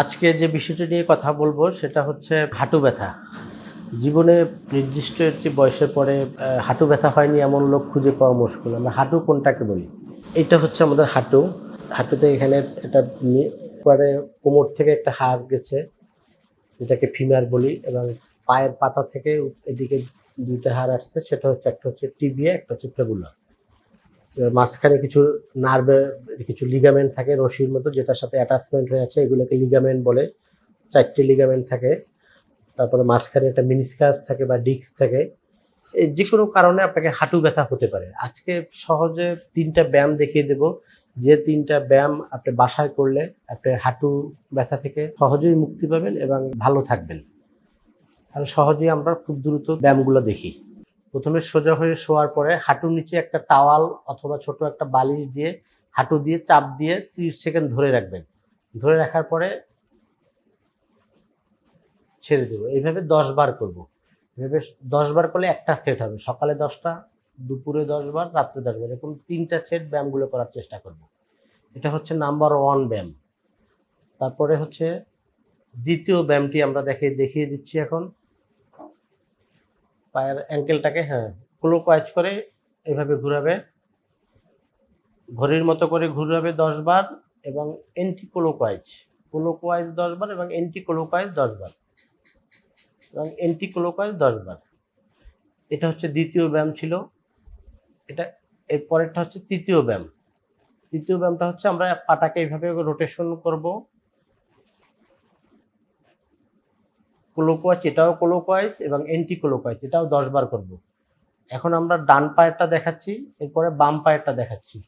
আজকে যে বিষয়টি নিয়ে কথা বলব সেটা হচ্ছে হাঁটু ব্যথা। জীবনে নির্দিষ্ট একটি বয়সের পরে হাঁটু ব্যথা হয়নি এমন লোক খুঁজে পাওয়া মুশকিল। আমরা হাঁটু কোনটাকে বলি? এটা হচ্ছে আমাদের হাঁটু। হাঁটুতে এখানে এটা পরে কোমর থেকে একটা হাড় গেছে, যেটাকে ফিমার বলি, এবং পায়ের পাতা থেকে এদিকে দুইটা হাড় আসছে, সেটা হচ্ছে একটা হচ্ছে টিবিয়া একটা হচ্ছে ফেবুলা মাঝখানে কিছু নার্ভে কিছু লিগামেন্ট থাকে, রশির মতো, যেটার সাথে অ্যাটাচমেন্ট হয়ে আছে, এগুলোকে লিগামেন্ট বলে। চারটি লিগামেন্ট থাকে। তারপরে মাঝখানে একটা মিনিসকাস থাকে বা ডিস্ক থাকে। যে কোনো কারণে আপনাকে হাঁটু ব্যথা হতে পারে। আজকে সহজে তিনটা ব্যায়াম দেখিয়ে দেব। যে তিনটা ব্যায়াম আপনি বাসায় করলে আপনি হাঁটু ব্যথা থেকে সহজেই মুক্তি পাবেন এবং ভালো থাকবেন। আর সহজেই আমরা খুব দ্রুত ব্যায়ামগুলো দেখি। প্রথমে সোজা হয়ে শোয়ার পরে হাঁটুর নিচে একটা টাওয়াল অথবা ছোট একটা বালিশ দিয়ে, হাঁটু দিয়ে চাপ দিয়ে তিরিশ সেকেন্ড ধরে রাখবেন। ধরে রাখার পরে ছেড়ে দেবো। এইভাবে দশ বার করব। এভাবে দশ বার করলে একটা সেট হবে। সকালে দশটা, দুপুরে দশ বার, রাত্রে দশ বার। এরকম তিনটা সেট ব্যায়ামগুলো করার চেষ্টা করব। এটা হচ্ছে নাম্বার ওয়ান ব্যায়াম। তারপরে হচ্ছে দ্বিতীয় ব্যায়ামটি আমরা দেখে, দেখিয়ে দিচ্ছি এখন। পায়ের অ্যাঙ্কেলটাকে হ্যাঁ ক্লোকওয়াইজ করে এভাবে ঘুরাবে। ঘড়ির মতো করে ঘুরাবে দশ বার এবং এন্টি ক্লোকওয়াইজ দশ বার এবং এন্টি ক্লোকওয়াইজ দশ বার। এবং এন্টি ক্লোকওয়াইজ দশ বার। এটা হচ্ছে দ্বিতীয় ব্যায়াম ছিল। এটা, এর পরেরটা হচ্ছে তৃতীয় ব্যায়াম। তৃতীয় ব্যায়ামটা হচ্ছে আমরা পাটাকে এইভাবে রোটেশন করব। ক্লোকওয়াইজ এটাও ক্লোকওয়াইজ এবং এন্টি ক্লোকওয়াইজ এটাও দশ বার করব। এখন আমরা ডান পায়েরটা দেখাচ্ছি, এরপরে বাম পায়েরটা দেখাচ্ছি।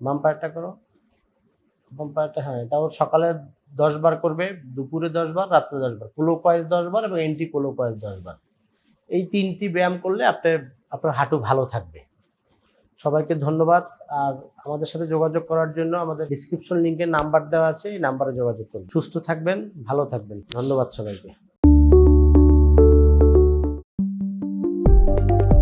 বাম পায়েরটা করো। বাম পায়েরটা হ্যাঁ এটাও সকালে দশ বার করবে, দুপুরে দশ বার, রাত্রে দশ বার। ক্লোকওয়াইজ দশ বার এবং এন্টি ক্লোকওয়াইজ দশ বার। এই তিনটি ব্যায়াম করলে আপনি আপনার হাঁটু ভালো থাকবে। সবাইকে ধন্যবাদ। আর আমাদের সাথে যোগাযোগ করার জন্য আমাদের ডিসক্রিপশন লিঙ্কে নাম্বার দেওয়া আছে, এই নাম্বারে যোগাযোগ করুন। সুস্থ থাকবেন, ভালো থাকবেন। ধন্যবাদ সবাইকে। Thank you